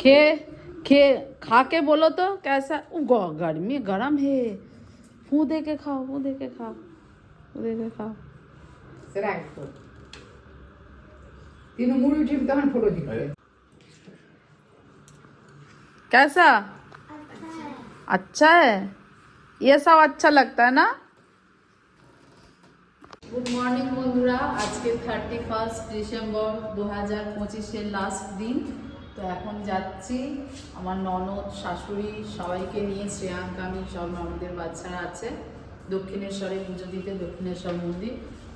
खे खे खा के बोलो तो कैसा उ, ग- गर्मी गरम है मुंह दे के खाओ मुंह दे के खाओ मुंह दे के खाओ সেরা একদম তিন মুড়ি উঠিবি তখন ফটো দিবে कैसा अच्छा है ये सब अच्छा लगता है ना গুড মর্নিং বন্ধুরা আজকে থার্টি ফার্স্ট ডিসেম্বর দু হাজার পঁচিশের লাস্ট দিন তো এখন যাচ্ছি আমার ননদ শাশুড়ি সবাইকে নিয়ে শ্রেয়াঙ্ক আমি সব ননদের বাচ্চারা আছে দক্ষিণেশ্বরে পুজো দিতে দক্ষিণেশ্বর মন্দির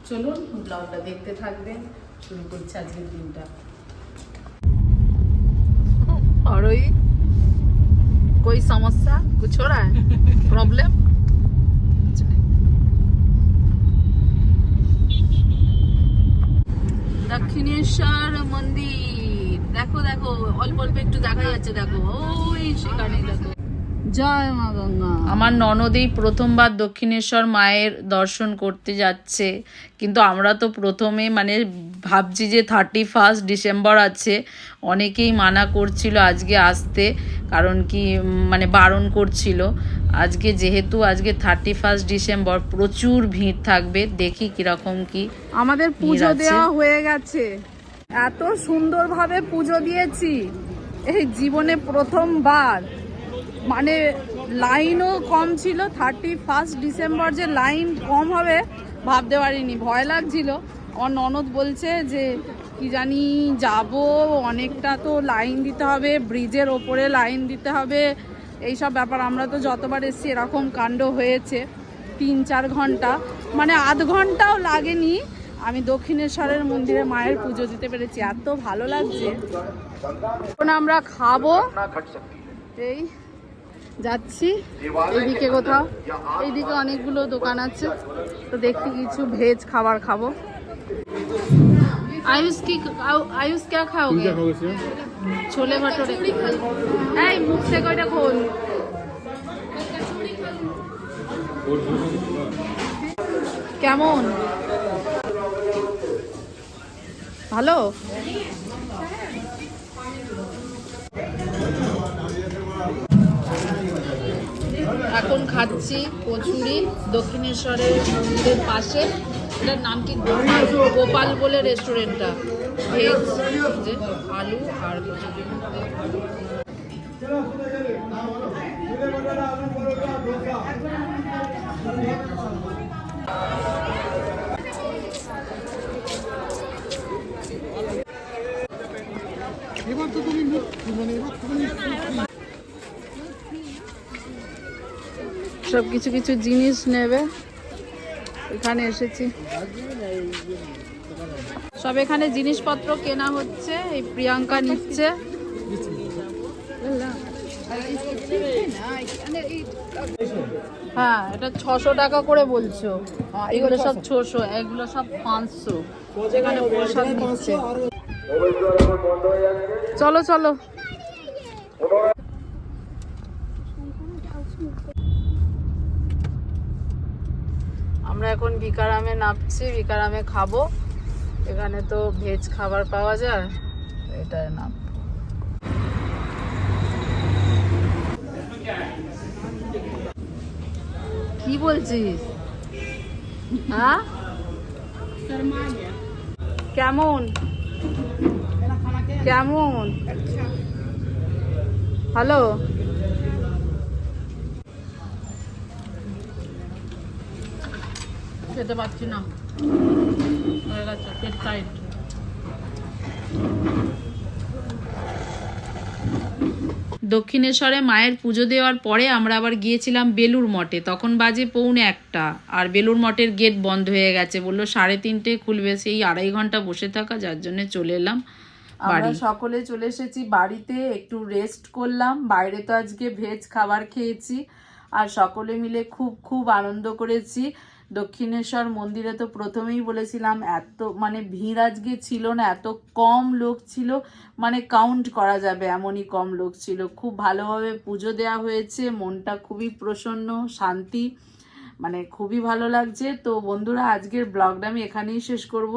চলুন ব্লগটা দেখতে থাকবেন শুরু করছি আজকের দিনটা और वही कोई समस्या कुछ हो रहा है प्रॉब्लम कुछ नहीं দক্ষিণেশ্বর মন্দির দেখো দেখো অল্প অল্প একটু দেখা যাচ্ছে দেখো। ওই সেখানে দেখো। জয় মা গঙ্গা। আমার ননদেই প্রথমবার দক্ষিণেশ্বর মায়ের দর্শন করতে যাচ্ছে কিন্তু আমরা তো প্রথমে মানে ভাবছি যে থার্টি ফার্স্ট ডিসেম্বর আছে অনেকেই মানা করছিল আজকে আসতে কারণ কি মানে বারণ করছিল। আজকে যেহেতু আজকে থার্টি ফার্স্ট ডিসেম্বর প্রচুর ভিড় থাকবে দেখি কীরকম কি আমাদের পুজো দেওয়া হয়ে গেছে। এত সুন্দরভাবে পুজো দিয়েছি। এই জীবনে প্রথমবার। মানে লাইনও কম ছিল থার্টি ফার্স্ট ডিসেম্বর যে লাইন কম হবে ভাবতে পারিনি, ভয় লাগছিল। আমার ননদ বলছে যে, কি জানি যাব, অনেকটা তো লাইন দিতে হবে, ব্রিজের ওপরে লাইন দিতে হবে। এইসব ব্যাপার, আমরা তো যতবার এসেছি এরকম কাণ্ড হয়েছে, তিন চার ঘণ্টা। মানে আধ ঘন্টাও লাগেনি আমি দক্ষিণেশ্বরের মন্দিরে মায়ের পুজো দিতে পেরেছি এত ভালো লাগছে। এখন আমরা খাব। এই যাচ্ছি এইদিকে কোথাও এইদিকে অনেকগুলো দোকান আছে। তো দেখি কিছু ভেজ খাবার খাব। আয়ুষ কি আয়ুষ কে খাওগে ছোলে ভটোরে। এই মুখ থেকে ওইটা খোল। কেমন? ভালো? এখন খাচ্ছি কচুরি দক্ষিণেশ্বরের মন্দিরের পাশে। এটার নাম কি? গোপাল গোপাল বলে রেস্টুরেন্টটা। ভেজ আলু আর কচুরি। সব কিছু কিছু জিনিস নেবে। এখানে এসেছি। সব এখানে জিনিসপত্র কেনা হচ্ছে, এই প্রিয়াঙ্কা নিচ্ছে। হ্যাঁ এটা ছশো টাকা করে বলছো। এগুলো সব ছশো, এগুলো সব পাঁচশো। এখানে প্রসাদ নিচ্ছে। চলো চলো। আমরা এখন বিকারামে নামছি বিকারামে খাব। এখানে তো ভেজ খাবার পাওয়া যায় এটাই নাম। কি বলছিস? হ্যাঁ? কেমন? কেমন? হ্যালো খেতে পাচ্ছি না। হয়ে গেছে পেট টাইট দক্ষিণেশ্বরে মায়ের পুজো দেওয়ার পরে আমরা আবার গিয়েছিলাম বেলুর মঠে। তখন বাজে পৌনে একটা। আর বেলুর মঠের গেট বন্ধ হয়ে গেছে। বলল সাড়ে তিনটে খুলবে সেই আড়াই ঘণ্টা বসে থাকা যার জন্য চলে এলাম আমরা সকলে চলে এসেছি বাড়িতে একটু রেস্ট করলাম। বাইরে তো আজকে ভেজ খাবার খেয়েছি। আর সকলে মিলে খুব খুব আনন্দ করেছি। দক্ষিণেশ্বর মন্দিরে তো প্রথমেই বলেছিলাম, এত মানে ভিড় আজকে ছিল না, এত কম লোক ছিল মানে কাউন্ট করা যাবে এমনই কম লোক ছিল। খুব ভালোভাবে পুজো দেওয়া হয়েছে, মনটা খুবই প্রসন্ন, শান্তি মানে খুবই ভালো লাগছে। তো বন্ধুরা, আজকের ব্লগটা আমি এখানেই শেষ করব।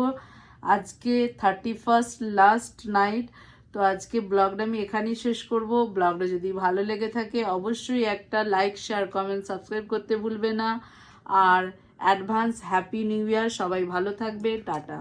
আজকে থার্টি ফার্স্ট লাস্ট নাইট তো আজকে ব্লগটা আমি এখানেই শেষ করব। ব্লগটা যদি ভালো লেগে থাকে, অবশ্যই একটা লাইক শেয়ার কমেন্ট সাবস্ক্রাইব করতে ভুলবে না। আর অ্যাডভান্স হ্যাপি নিউ ইয়ার সবাই ভালো থাকবে টাটা।